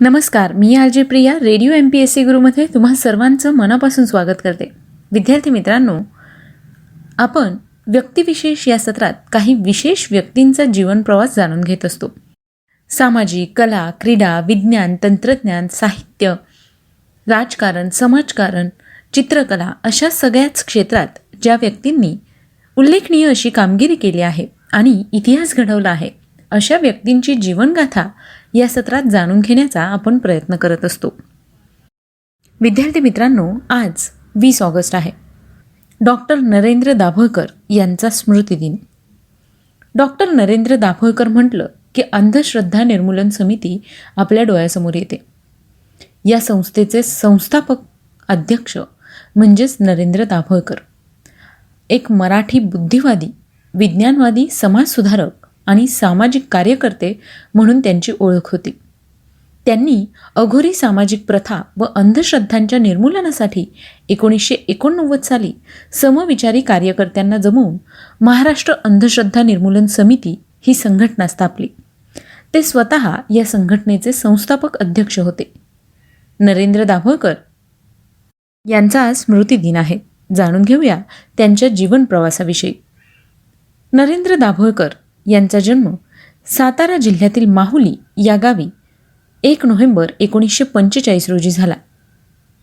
नमस्कार मी R J Priya radio M P S C गुरुमध्ये तुम्हा सर्वांचं मनापासून स्वागत करते. विद्यार्थी मित्रांनो आपण व्यक्तिविशेष या सत्रात काही विशेष व्यक्तींचा जीवन प्रवास जाणून घेत असतो. सामाजिक कला क्रीडा विज्ञान तंत्रज्ञान साहित्य राजकारण समाजकारण चित्रकला अशा सगळ्याच क्षेत्रात ज्या व्यक्तींनी उल्लेखनीय अशी कामगिरी केली आहे आणि इतिहास घडवला आहे. अशा व्यक्तींची जीवनगाथा या सत्रात जाणून घेण्याचा आपण प्रयत्न करत असतो. विद्यार्थी मित्रांनो आज वीस ऑगस्ट आहे. डॉक्टर नरेंद्र दाभोळकर यांचा स्मृतिदिन डॉक्टर नरेंद्र दाभोळकर म्हटलं की अंधश्रद्धा निर्मूलन समिती आपल्या डोळ्यासमोर येते. या संस्थेचे संस्थापक अध्यक्ष म्हणजेच नरेंद्र दाभोळकर. एक मराठी बुद्धिवादी विज्ञानवादी समाजसुधारक आणि सामाजिक कार्यकर्ते म्हणून त्यांची ओळख होती. त्यांनी अघोरी सामाजिक प्रथा व अंधश्रद्धांच्या निर्मूलनासाठी एकोणीसशे एकोणनव्वद साली समविचारी कार्यकर्त्यांना जमवून महाराष्ट्र अंधश्रद्धा निर्मूलन समिती ही संघटना स्थापली. ते स्वतः या संघटनेचे संस्थापक अध्यक्ष होते. नरेंद्र दाभोळकर यांचा आज स्मृतिदिन आहे. जाणून घेऊया त्यांच्या जीवन प्रवासाविषयी. नरेंद्र दाभोळकर यांचा जन्म सातारा जिल्ह्यातील माहुली या गावी एक नोव्हेंबर एकोणीसशे पंचेचाळीस रोजी झाला.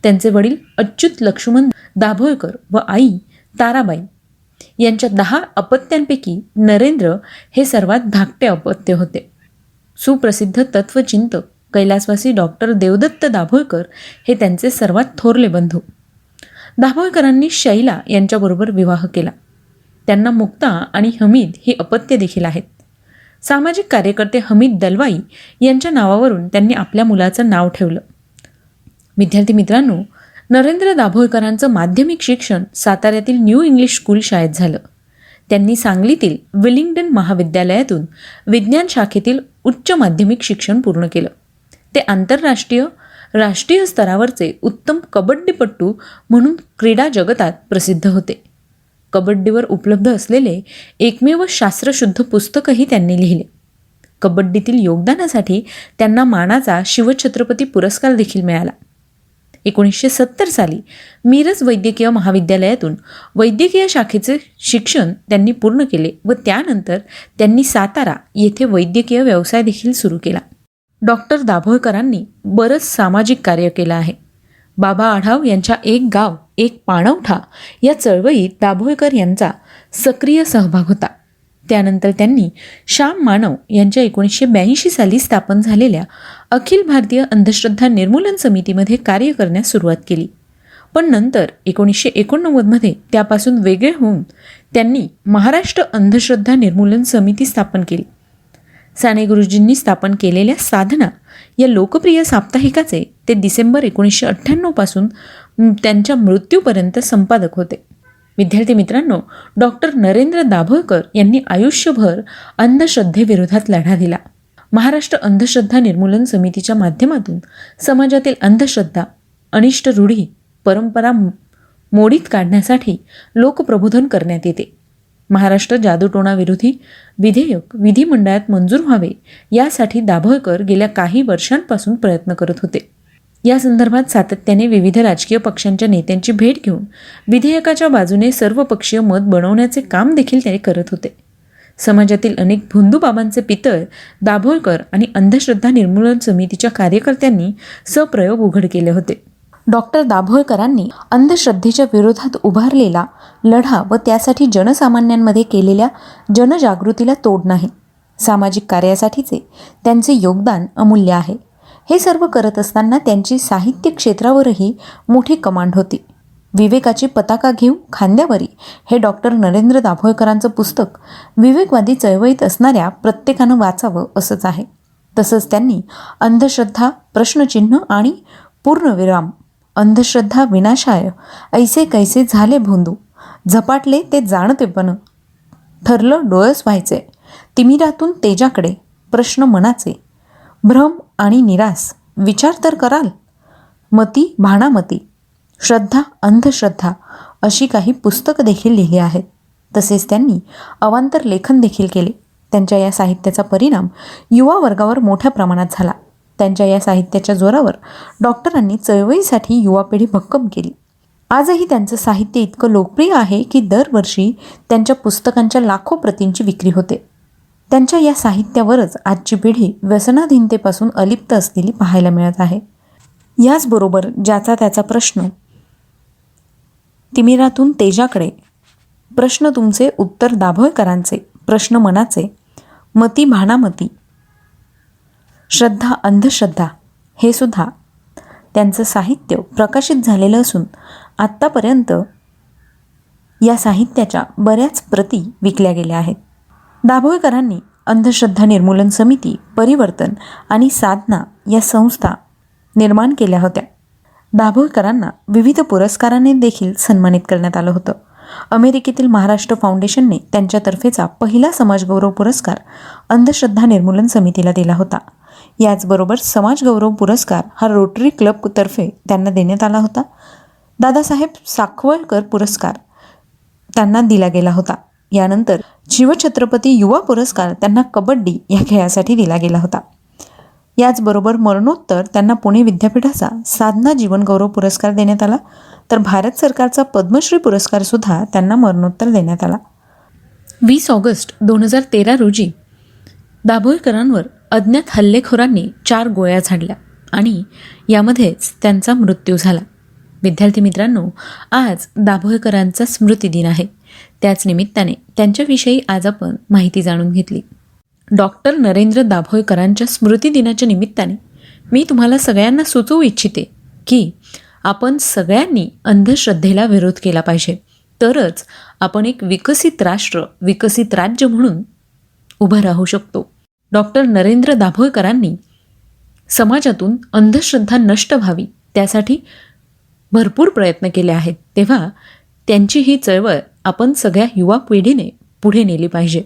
त्यांचे वडील अच्युत लक्ष्मण दाभोळकर व आई ताराबाई यांच्या दहा अपत्यांपैकी नरेंद्र हे सर्वात धाकटे अपत्य होते. सुप्रसिद्ध तत्वचिंतक कैलासवासी डॉक्टर देवदत्त दाभोळकर हे त्यांचे सर्वात थोरले बंधू. दाभोळकरांनी शैला यांच्याबरोबर विवाह केला. त्यांना मुक्ता आणि हमीद ही अपत्य देखील आहेत. सामाजिक कार्यकर्ते हमीद दलवाई यांच्या नावावरून त्यांनी आपल्या मुलाचं नाव ठेवलं. विद्यार्थी मित्रांनो नरेंद्र दाभोळकरांचं माध्यमिक शिक्षण साताऱ्यातील न्यू इंग्लिश स्कूल शाळेत झालं. त्यांनी सांगलीतील विलिंग्डन महाविद्यालयातून विज्ञान शाखेतील उच्च माध्यमिक शिक्षण पूर्ण केलं. ते आंतरराष्ट्रीय राष्ट्रीय स्तरावरचे उत्तम कबड्डीपट्टू म्हणून क्रीडा जगतात प्रसिद्ध होते. कबड्डीवर उपलब्ध असलेले एकमेव शास्त्रशुद्ध पुस्तकही त्यांनी लिहिले. कबड्डीतील योगदानासाठी त्यांना मानाचा शिवछत्रपती पुरस्कार देखील मिळाला. एकोणीसशे सत्तर साली मिरज वैद्यकीय महाविद्यालयातून वैद्यकीय शाखेचे शिक्षण त्यांनी पूर्ण केले व त्यानंतर त्यांनी सातारा येथे वैद्यकीय व्यवसाय देखील सुरू केला. डॉक्टर दाभोळकरांनी बरंच सामाजिक कार्य केलं आहे. बाबा आढाव यांच्या एक गाव एक पाणवठा या चळवळीत दाभोळकर यांचा सक्रिय सहभाग होता. त्यानंतर त्यांनी श्याम मानव यांच्या एकोणीसशे ब्याऐंशी साली स्थापन झालेल्या अखिल भारतीय अंधश्रद्धा निर्मूलन समितीमध्ये कार्य करण्यास सुरुवात केली. पण नंतर एकोणीसशे एकोणनव्वदमध्ये त्यापासून वेगळे होऊन त्यांनी महाराष्ट्र अंधश्रद्धा निर्मूलन समिती स्थापन केली. साने गुरुजींनी स्थापन केलेल्या साधना या लोकप्रिय साप्ताहिकाचे ते डिसेंबर एकोणीसशे अठ्ठ्याण्णवपासून त्यांच्या मृत्यूपर्यंत संपादक होते. विद्यार्थी मित्रांनो डॉक्टर नरेंद्र दाभोळकर यांनी आयुष्यभर अंधश्रद्धेविरोधात लढा दिला. महाराष्ट्र अंधश्रद्धा निर्मूलन समितीच्या माध्यमातून समाजातील अंधश्रद्धा अनिष्ट रूढी परंपरा मोडीत काढण्यासाठी लोकप्रबोधन करण्यात येते. महाराष्ट्र जादूटोणाविरोधी विधेयक विधिमंडळात मंजूर व्हावे यासाठी दाभोळकर गेल्या काही वर्षांपासून प्रयत्न करत होते. या संदर्भात सातत्याने विविध राजकीय पक्षांच्या नेत्यांची भेट घेऊन विधेयकाच्या बाजूने सर्वपक्षीय मत बनवण्याचे काम देखील त्याने करत होते. समाजातील अनेक भोंदूबाबांचे पितळ दाभोळकर आणि अंधश्रद्धा निर्मूलन समितीच्या कार्यकर्त्यांनी सप्रयोग उघड केले होते. डॉक्टर दाभोळकरांनी अंधश्रद्धेच्या विरोधात उभारलेला लढा व त्यासाठी जनसामान्यांमध्ये केलेल्या जनजागृतीला तोड नाही. सामाजिक कार्यासाठीचे त्यांचे योगदान अमूल्य आहे. हे सर्व करत असताना त्यांची साहित्य क्षेत्रावरही मोठी कमांड होती. विवेकाची पताका घेऊ खांद्यावरी हे डॉक्टर नरेंद्र दाभोळकरांचं पुस्तक विवेकवादी चळवळीत असणाऱ्या प्रत्येकानं वाचावं असंच आहे. तसंच त्यांनी अंधश्रद्धा प्रश्नचिन्ह आणि पूर्णविराम अंधश्रद्धा विनाशाय ऐसे कैसे झाले भोंदू? झपाटले ते जाणते पण. ठरलं डोळस व्हायचे तिमिरातून तेजाकडे प्रश्न मनाचे. भ्रम आणि निरास विचार तर कराल. मती भाणामती. श्रद्धा अंधश्रद्धा अशी काही पुस्तकं देखील लिहिली आहेत. तसेच त्यांनी अवांतर लेखन देखील केले. त्यांच्या या साहित्याचा परिणाम युवा वर्गावर मोठ्या प्रमाणात झाला. त्यांच्या या साहित्याच्या जोरावर डॉक्टरांनी चळवळीसाठी युवा पिढी भक्कम केली. आजही त्यांचं साहित्य इतकं लोकप्रिय आहे की दरवर्षी त्यांच्या पुस्तकांच्या लाखो प्रतींची विक्री होते. त्यांच्या या साहित्यावरच आजची पिढी व्यसनाधीनतेपासून अलिप्त असलेली पाहायला मिळत आहे. याचबरोबर ज्याचा त्याचा प्रश्न तिमिरातून तेजाकडे प्रश्न तुमचे उत्तर दाभोळकरांचे प्रश्न मनाचे मती भाणामती श्रद्धा अंधश्रद्धा हे सुद्धा त्यांचं साहित्य प्रकाशित झालेलं असून आत्तापर्यंत या साहित्याच्या बऱ्याच प्रती विकल्या गेल्या आहेत. दाभोळकरांनी अंधश्रद्धा निर्मूलन समिती परिवर्तन आणि साधना या संस्था निर्माण केल्या होत्या. दाभोळकरांना विविध पुरस्काराने देखील सन्मानित करण्यात आलं होतं. अमेरिकेतील महाराष्ट्र फाउंडेशनने त्यांच्यातर्फेचा पहिला समाजगौरव पुरस्कार अंधश्रद्धा निर्मूलन समितीला दिला होता. याचबरोबर समाजगौरव पुरस्कार हा रोटरी क्लबतर्फे त्यांना देण्यात आला होता. दादासाहेब साखवळकर पुरस्कार त्यांना दिला गेला होता. यानंतर शिवछत्रपती युवा पुरस्कार त्यांना कबड्डी या खेळासाठी दिला गेला होता. याचबरोबर मरणोत्तर त्यांना पुणे विद्यापीठाचा साधना जीवनगौरव पुरस्कार देण्यात आला. तर भारत सरकारचा पद्मश्री पुरस्कारसुद्धा त्यांना मरणोत्तर देण्यात आला. वीस ऑगस्ट दोन हजार तेरा रोजी दाभोळकरांवर अज्ञात हल्लेखोरांनी चार गोळ्या झाडल्या आणि यामध्येच त्यांचा मृत्यू झाला. विद्यार्थी मित्रांनो आज दाभोळकरांचा स्मृतिदिन आहे. त्याच निमित्ताने त्यांच्याविषयी आज आपण माहिती जाणून घेतली. डॉक्टर नरेंद्र दाभोळकरांच्या स्मृतिदिनाच्या निमित्ताने मी तुम्हाला सगळ्यांना सुचवू इच्छिते की आपण सगळ्यांनी अंधश्रद्धेला विरोध केला पाहिजे. तरच आपण एक विकसित राष्ट्र विकसित राज्य म्हणून उभं राहू शकतो. डॉक्टर नरेंद्र दाभोळकरांनी समाजातून अंधश्रद्धा नष्ट व्हावी त्यासाठी भरपूर प्रयत्न केले आहेत. तेव्हा त्यांची ही चळवळ आपण सगळ्या युवा पिढीने पुढे नेली पाहिजे.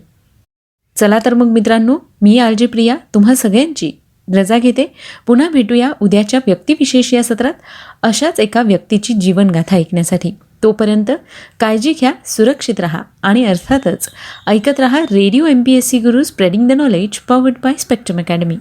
चला तर मग मित्रांनो मी आरजी प्रिया तुम्हा सगळ्यांची रजा घेते. पुन्हा भेटूया उद्याच्या व्यक्तिविशेष या सत्रात अशाच एका व्यक्तीची जीवनगाथा ऐकण्यासाठी. तोपर्यंत काळजी घ्या सुरक्षित राहा आणि अर्थातच ऐकत रहा radio M P S C Guru spreading the knowledge powered by spectrum academy